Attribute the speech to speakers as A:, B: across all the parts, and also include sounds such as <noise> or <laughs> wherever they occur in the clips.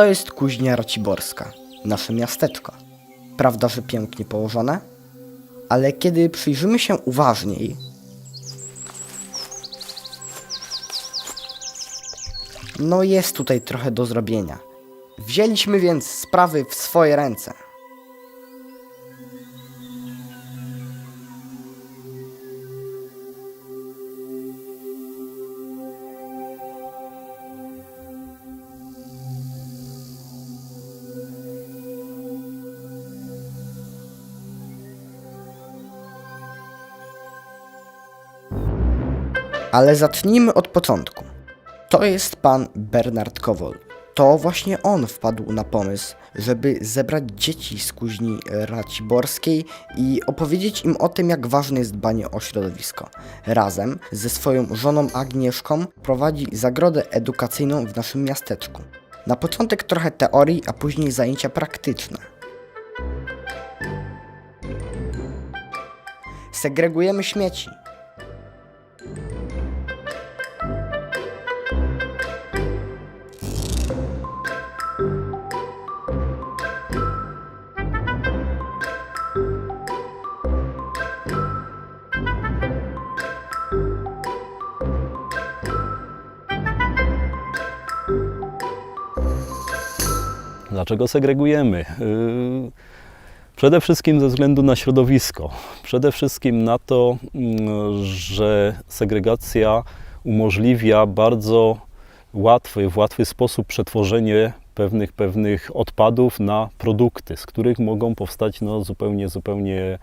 A: To jest kuźnia Raciborska, nasze miasteczko. Prawda, że pięknie położone? Ale kiedy przyjrzymy się uważniej, no jest tutaj trochę do zrobienia. Wzięliśmy więc sprawy w swoje ręce. Ale zacznijmy od początku. To jest pan Bernard Kowol. To właśnie on wpadł na pomysł, żeby zebrać dzieci z kuźni raciborskiej i opowiedzieć im o tym, jak ważne jest dbanie o środowisko. Razem ze swoją żoną Agnieszką prowadzi zagrodę edukacyjną w naszym miasteczku. Na początek trochę teorii, a później zajęcia praktyczne. Segregujemy śmieci.
B: Dlaczego segregujemy? Yy, Przede wszystkim ze względu na środowisko. Przede wszystkim na to, mm, że segregacja umożliwia bardzo łatwy, w łatwy sposób przetworzenie pewnych, pewnych odpadów na produkty, z których mogą powstać no, zupełnie, zupełnie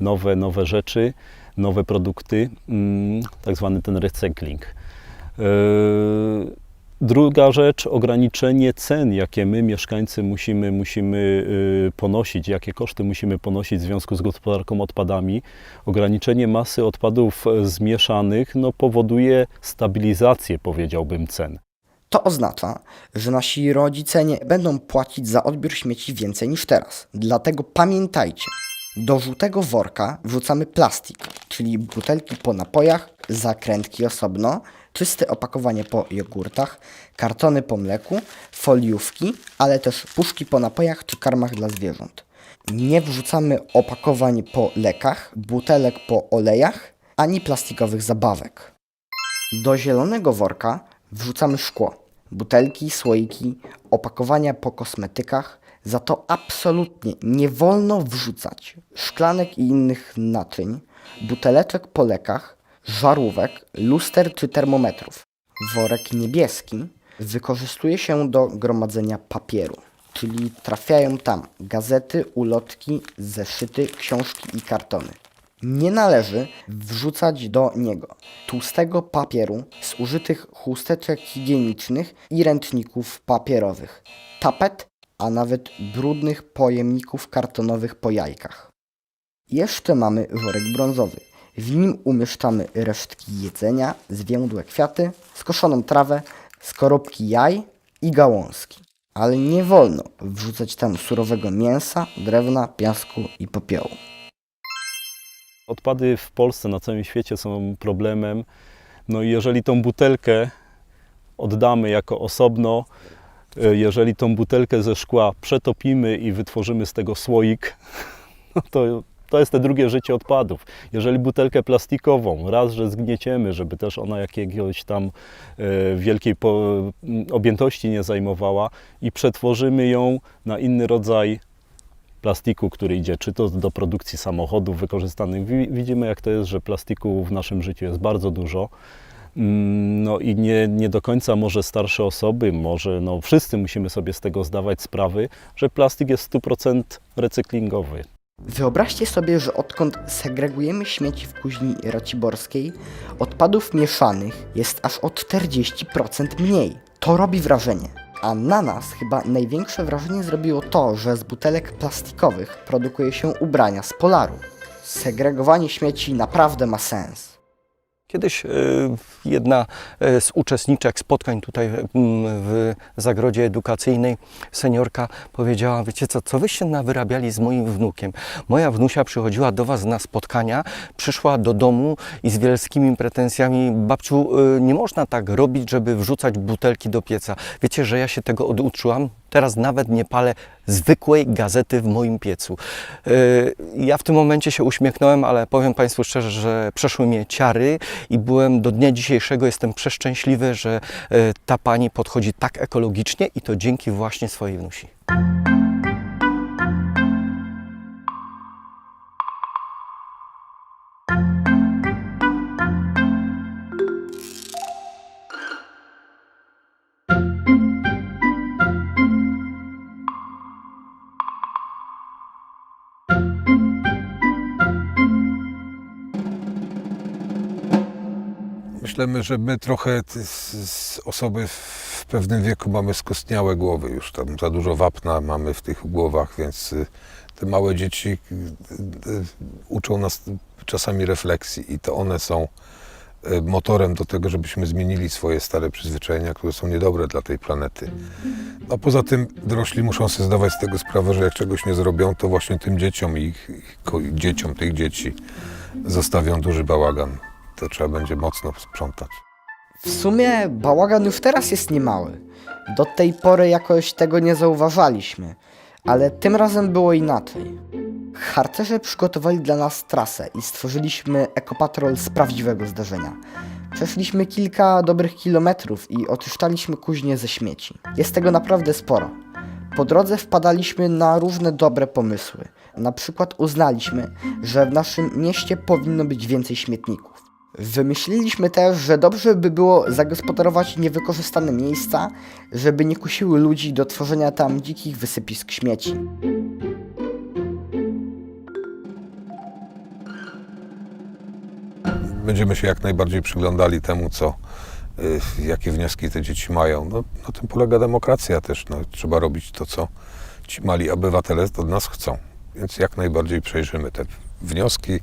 B: nowe, nowe rzeczy, nowe produkty, mm, tak zwany ten recykling. Yy, Druga rzecz, ograniczenie cen, jakie my, mieszkańcy, musimy, musimy y, ponosić, jakie koszty musimy ponosić w związku z gospodarką odpadami. Ograniczenie masy odpadów e, zmieszanych no, powoduje stabilizację, powiedziałbym, cen.
A: To oznacza, że nasi rodzice nie będą płacić za odbiór śmieci więcej niż teraz. Dlatego pamiętajcie, do żółtego worka wrzucamy plastik, czyli butelki po napojach, zakrętki osobno, czyste opakowanie po jogurtach, kartony po mleku, foliówki, ale też puszki po napojach czy karmach dla zwierząt. Nie wrzucamy opakowań po lekach, butelek po olejach, ani plastikowych zabawek. Do zielonego worka wrzucamy szkło, butelki, słoiki, opakowania po kosmetykach. Za to absolutnie nie wolno wrzucać szklanek i innych naczyń, buteleczek po lekach, żarówek, luster czy termometrów. Worek niebieski wykorzystuje się do gromadzenia papieru, czyli trafiają tam gazety, ulotki, zeszyty, książki i kartony. Nie należy wrzucać do niego tłustego papieru z użytych chusteczek higienicznych i ręczników papierowych, tapet, a nawet brudnych pojemników kartonowych po jajkach. Jeszcze mamy worek brązowy. W nim umieszczamy resztki jedzenia, zwiędłe kwiaty, skoszoną trawę, skorupki jaj i gałązki. Ale nie wolno wrzucać tam surowego mięsa, drewna, piasku i popiołu.
B: Odpady w Polsce, na całym świecie są problemem. No i jeżeli tą butelkę oddamy jako osobno, e, jeżeli tą butelkę ze szkła przetopimy i wytworzymy z tego słoik, <laughs> no to, to jest te drugie życie odpadów. Jeżeli butelkę plastikową raz, że zgnieciemy, żeby też ona jakiegoś tam e, wielkiej objętości nie zajmowała i przetworzymy ją na inny rodzaj plastiku, który idzie czy to do produkcji samochodów wykorzystanych. Wi- Widzimy, jak to jest, że plastiku w naszym życiu jest bardzo dużo. Mm, No i nie, nie do końca może starsze osoby, może no wszyscy musimy sobie z tego zdawać sprawy, że plastik jest 100% recyklingowy.
A: Wyobraźcie sobie, że odkąd segregujemy śmieci w kuźni raciborskiej, odpadów mieszanych jest aż o 40% mniej. To robi wrażenie. A na nas chyba największe wrażenie zrobiło to, że z butelek plastikowych produkuje się ubrania z polaru. Segregowanie śmieci naprawdę ma sens.
C: Kiedyś e, jedna e, z uczestniczek spotkań tutaj mm, w zagrodzie edukacyjnej, seniorka, powiedziała, wiecie co, co wyście nawyrabiali z moim wnukiem? Moja wnusia przychodziła do was na spotkania, przyszła do domu i z wielkimi pretensjami, babciu, e, nie można tak robić, żeby wrzucać butelki do pieca. Wiecie, że ja się tego oduczyłam? Teraz nawet nie palę zwykłej gazety w moim piecu. Yy, Ja w tym momencie się uśmiechnąłem, ale powiem Państwu szczerze, że przeszły mnie ciary i byłem do dnia dzisiejszego jestem przeszczęśliwy, że yy, ta pani podchodzi tak ekologicznie i to dzięki właśnie swojej wnusi.
D: Myślimy, że my trochę z osoby w pewnym wieku mamy skostniałe głowy już tam za dużo wapna mamy w tych głowach, więc y, te małe dzieci y, y, uczą nas czasami refleksji i to one są motorem do tego, żebyśmy zmienili swoje stare przyzwyczajenia, które są niedobre dla tej planety. A poza tym dorośli muszą sobie zdawać z tego sprawę, że jak czegoś nie zrobią, to właśnie tym dzieciom i dzieciom tych dzieci zostawią duży bałagan. To trzeba będzie mocno sprzątać.
A: W sumie bałagan już teraz jest niemały. Do tej pory jakoś tego nie zauważaliśmy, ale tym razem było inaczej. Harcerze przygotowali dla nas trasę i stworzyliśmy ekopatrol z prawdziwego zdarzenia. Przeszliśmy kilka dobrych kilometrów i oczyszczaliśmy kuźnie ze śmieci. Jest tego naprawdę sporo. Po drodze wpadaliśmy na różne dobre pomysły. Na przykład uznaliśmy, że w naszym mieście powinno być więcej śmietników. Wymyśliliśmy też, że dobrze by było zagospodarować niewykorzystane miejsca, żeby nie kusiły ludzi do tworzenia tam dzikich wysypisk śmieci.
D: Będziemy się jak najbardziej przyglądali temu, co, y, jakie wnioski te dzieci mają. No, na tym polega demokracja też. No, trzeba robić to, co ci mali obywatele od nas chcą. Więc jak najbardziej przejrzymy te wnioski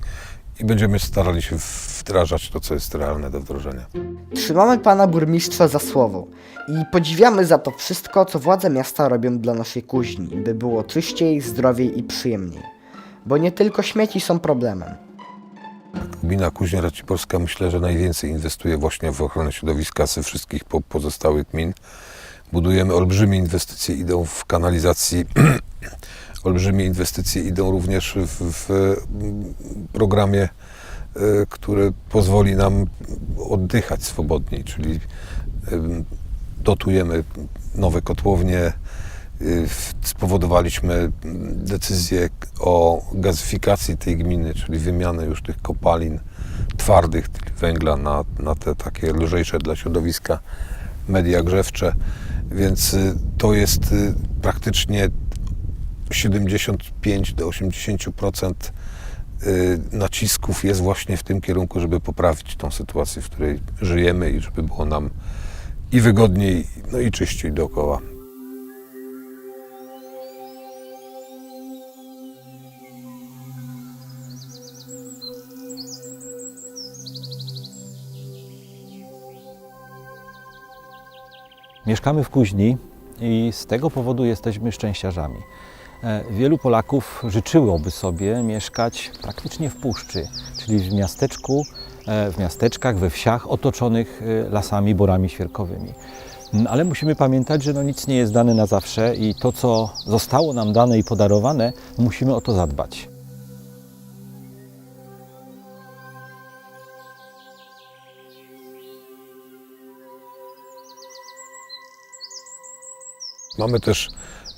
D: i będziemy starali się wdrażać to, co jest realne do wdrożenia.
A: Trzymamy pana burmistrza za słowo i podziwiamy za to wszystko, co władze miasta robią dla naszej kuźni, by było czyściej, zdrowiej i przyjemniej. Bo nie tylko śmieci są problemem.
D: Gmina Kuźnia Raciborska myślę, że najwięcej inwestuje właśnie w ochronę środowiska ze wszystkich po, pozostałych gmin. Budujemy olbrzymie inwestycje, idą w kanalizacji, <clears throat> olbrzymie inwestycje idą również w, w programie, e, który pozwoli nam oddychać swobodniej, czyli em, dotujemy nowe kotłownie, w- spowodowaliśmy decyzję o gazyfikacji tej gminy, czyli wymianę już tych kopalin twardych, węgla na, na te takie lżejsze dla środowiska media grzewcze. Więc to jest praktycznie 75 do 80% y, nacisków jest właśnie w tym kierunku, żeby poprawić tą sytuację, w której żyjemy i żeby było nam i wygodniej, no i czyściej dookoła.
E: Mieszkamy w Kuźni i z tego powodu jesteśmy szczęściarzami. E, Wielu Polaków życzyłoby sobie mieszkać praktycznie w puszczy, czyli w miasteczku, e, w miasteczkach, we wsiach otoczonych e, lasami, borami świerkowymi. Mm, Ale musimy pamiętać, że no nic nie jest dane na zawsze i to, co zostało nam dane i podarowane, musimy o to zadbać.
D: Mamy też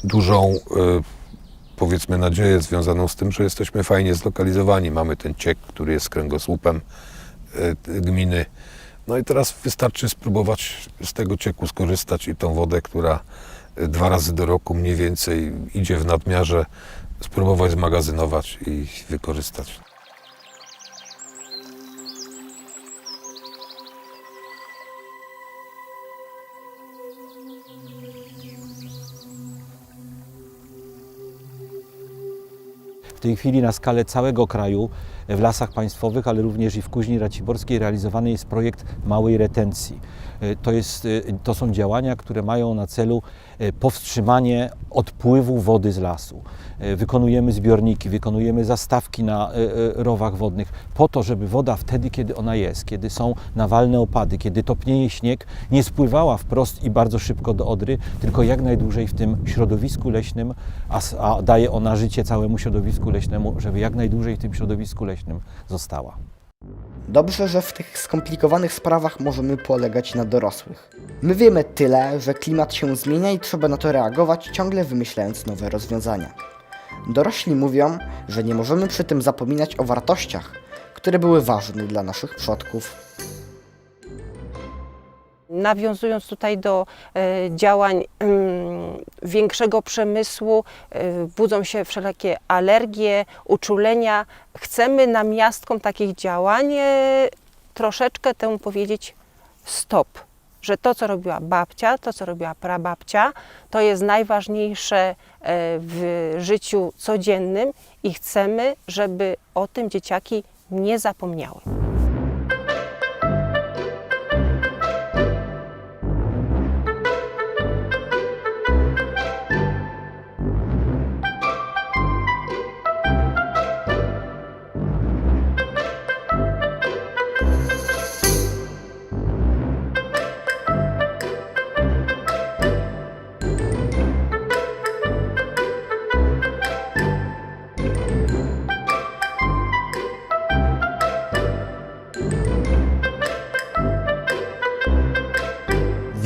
D: dużą, e, powiedzmy, nadzieję związaną z tym, że jesteśmy fajnie zlokalizowani. Mamy ten ciek, który jest kręgosłupem e, gminy. No i teraz wystarczy spróbować z tego cieku skorzystać i tą wodę, która e, dwa razy do roku mniej więcej idzie w nadmiarze, spróbować zmagazynować i wykorzystać.
E: Tej chwili na skalę całego kraju w lasach państwowych, ale również i w Kuźni Raciborskiej realizowany jest projekt małej retencji. E, To, jest, e, to są działania, które mają na celu e, powstrzymanie odpływu wody z lasu. E, Wykonujemy zbiorniki, wykonujemy zastawki na e, e, rowach wodnych po to, żeby woda wtedy, kiedy ona jest, kiedy są nawalne opady, kiedy topnieje śnieg, nie spływała wprost i bardzo szybko do Odry, tylko jak najdłużej w tym środowisku leśnym, a, daje ona życie całemu środowisku leśnemu, żeby jak najdłużej w tym środowisku leśnym została.
A: Dobrze, że w tych skomplikowanych sprawach możemy polegać na dorosłych. My wiemy tyle, że klimat się zmienia i trzeba na to reagować, ciągle wymyślając nowe rozwiązania. Dorośli mówią, że nie możemy przy tym zapominać o wartościach, które były ważne dla naszych przodków.
F: Nawiązując tutaj do e, działań mm, większego przemysłu, e, budzą się wszelakie alergie, uczulenia. Chcemy namiastką takich działań e, troszeczkę temu powiedzieć stop. Że to, co robiła babcia, to, co robiła prababcia, to jest najważniejsze w życiu codziennym i chcemy, żeby o tym dzieciaki nie zapomniały.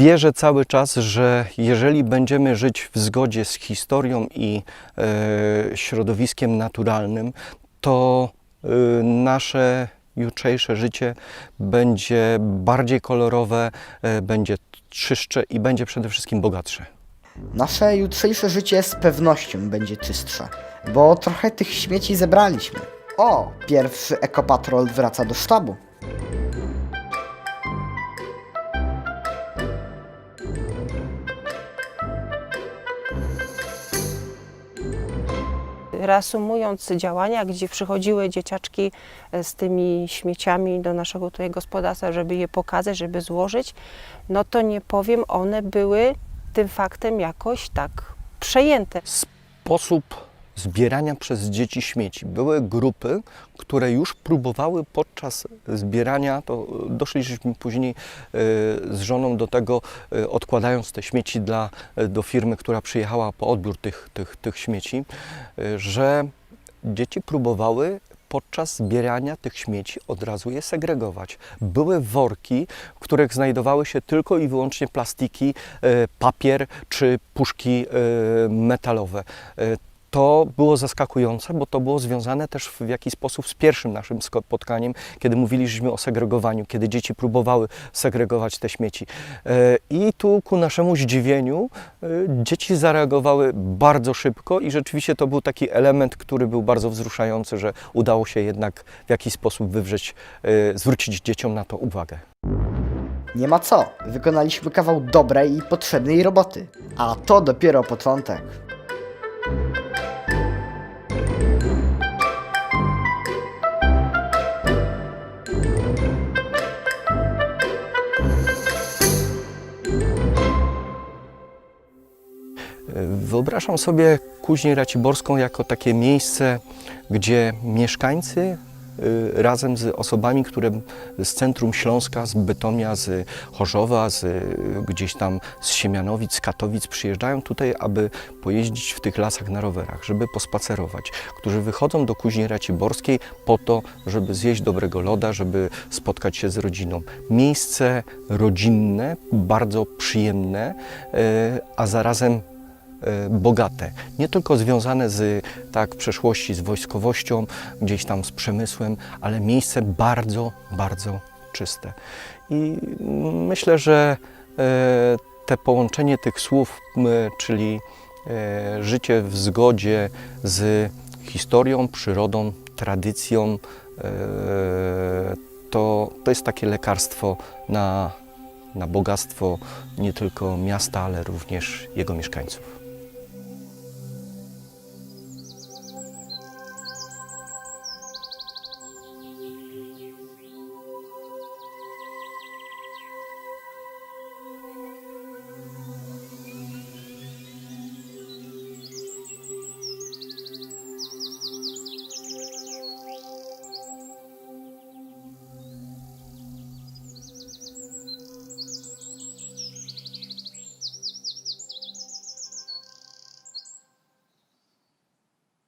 C: Wierzę cały czas, że jeżeli będziemy żyć w zgodzie z historią i e, środowiskiem naturalnym, to e, nasze jutrzejsze życie będzie bardziej kolorowe, e, będzie czystsze i będzie przede wszystkim bogatsze.
A: Nasze jutrzejsze życie z pewnością będzie czystsze, bo trochę tych śmieci zebraliśmy. O, pierwszy ekopatrol wraca do sztabu.
F: Reasumując działania, gdzie przychodziły dzieciaczki e, z tymi śmieciami do naszego tutaj gospodarstwa, żeby je pokazać, żeby złożyć, no to nie powiem, one były tym faktem jakoś tak przejęte.
C: Sposób zbierania przez dzieci śmieci. Były grupy, które już próbowały podczas zbierania, to doszliśmy później e, z żoną do tego, e, odkładając te śmieci dla, e, do firmy, która przyjechała po odbiór tych, tych, tych śmieci, e, że dzieci próbowały podczas zbierania tych śmieci od razu je segregować. Były worki, w których znajdowały się tylko i wyłącznie plastiki, e, papier czy puszki e, metalowe. To było zaskakujące, bo to było związane też w jakiś sposób z pierwszym naszym spotkaniem, kiedy mówiliśmy o segregowaniu, kiedy dzieci próbowały segregować te śmieci. E, I tu ku naszemu zdziwieniu e, dzieci zareagowały bardzo szybko i rzeczywiście to był taki element, który był bardzo wzruszający, że udało się jednak w jakiś sposób wywrzeć, e, zwrócić dzieciom na to uwagę.
A: Nie ma co, wykonaliśmy kawał dobrej i potrzebnej roboty. A to dopiero początek.
C: Wyobrażam sobie Kuźnię Raciborską jako takie miejsce, gdzie mieszkańcy y, razem z osobami, które z centrum Śląska, z Bytomia, z Chorzowa, z y, gdzieś tam z Siemianowic, z Katowic przyjeżdżają tutaj, aby pojeździć w tych lasach na rowerach, żeby pospacerować, którzy wychodzą do Kuźni Raciborskiej po to, żeby zjeść dobrego loda, żeby spotkać się z rodziną. Miejsce rodzinne, bardzo przyjemne, y, a zarazem bogate. Nie tylko związane z tak, przeszłości, z wojskowością, gdzieś tam z przemysłem, ale miejsce bardzo, bardzo czyste. I myślę, że e, te połączenie tych słów, czyli e, życie w zgodzie z historią, przyrodą, tradycją, e, to, to jest takie lekarstwo na, na bogactwo nie tylko miasta, ale również jego mieszkańców.